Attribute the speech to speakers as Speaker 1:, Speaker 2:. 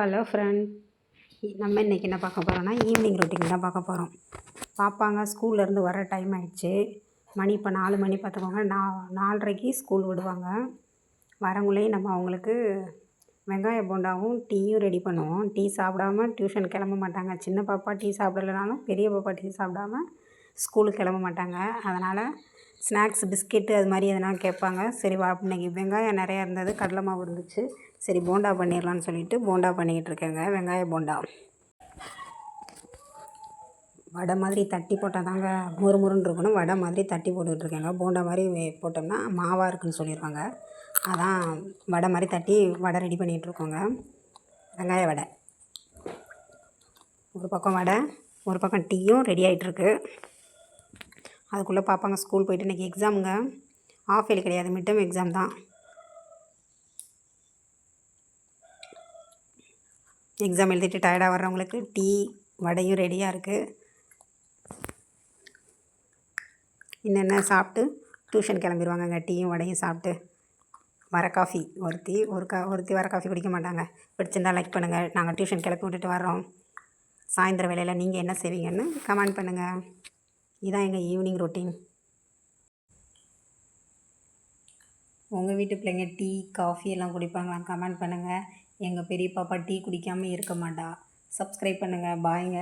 Speaker 1: Hello friend நம்ம இன்றைக்கி என்ன பார்க்க போகிறோம்னா ஈவினிங் ரொட்டீன் தான் பார்க்க போகிறோம் பாப்பாங்க ஸ்கூல்லேருந்து வர டைம் ஆயிடுச்சு. மணி இப்போ நாலு மணி பார்த்துக்கோங்க நா நாலரைக்கு ஸ்கூல் விடுவாங்க. வரவங்களையும் நம்ம அவங்களுக்கு வெங்காய போண்டாவும் டீயும் ரெடி பண்ணுவோம். டீ சாப்பிடாம டியூஷன் கிளம்ப மாட்டாங்க. சின்ன பாப்பா டீ சாப்பிடலனாலும் பெரிய பாப்பா டீ சாப்பிடாம ஸ்கூலுக்கு கிளம்ப மாட்டாங்க. அதனால் ஸ்நாக்ஸ் பிஸ்கெட்டு அது மாதிரி எதனா கேட்பாங்க. சரி வா இன்னைக்கு வெங்காயம் நிறையா இருந்தது கடலை மாவு இருந்துச்சு. சரி போண்டா பண்ணிடலான்னு சொல்லிவிட்டு போண்டா பண்ணிக்கிட்டு இருக்கேங்க. வெங்காய போண்டா. வடை மாதிரி தட்டி போட்டால் தாங்க மொறு மொறுன்னு இருக்கணும். வடை மாதிரி தட்டி போட்டுக்கிட்டு இருக்கேங்க. போண்டா மாதிரி போட்டோம்னா மாவாக இருக்குன்னு சொல்லிடுவாங்க. அதான் வடை மாதிரி தட்டி வடை ரெடி பண்ணிகிட்ருக்கோங்க வெங்காய வடை. ஒரு பக்கம் வடை ஒரு பக்கம் டீயும் ரெடி ஆகிட்டுருக்கு அதுக்குள்ளே பார்ப்பாங்க ஸ்கூல் போயிட்டு இன்றைக்கி எக்ஸாமுங்க ஆஃப் இயர்லி கிடையாது மிட் டேர்ம் எக்ஸாம் தான். எக்ஸாம் எழுதிட்டு டயர்டாக வர்றவங்களுக்கு டீ வடையும் ரெடியாக இருக்குது என்னென்ன சாப்பிட்டு டியூஷன் கிளம்பிடுவாங்கங்க டீயும் வடையும் சாப்பிட்டு. வர காஃபி ஒருத்தி ஒரு கா ஒருத்தி வர காஃபி குடிக்க மாட்டாங்க. பிடிச்சிருந்தால் லைக் பண்ணுங்கள் நாங்கள் டியூஷன் கிளப்பி விட்டுட்டு வர்றோம். சாயந்தர வேலையில் நீங்கள் என்ன செய்வீங்கன்னு கமெண்ட் பண்ணுங்கள் இதான் எங்கள் ஈவினிங் ரொட்டீன் உங்கள் வீட்டு பிள்ளைங்க டீ காஃபி எல்லாம் குடிப்பாங்களா கமெண்ட் பண்ணுங்கள் எங்கள் பெரிய பாப்பா டீ குடிக்காமல் இருக்க மாட்டா. சப்ஸ்கிரைப் பண்ணுங்கள் பாய்ங்க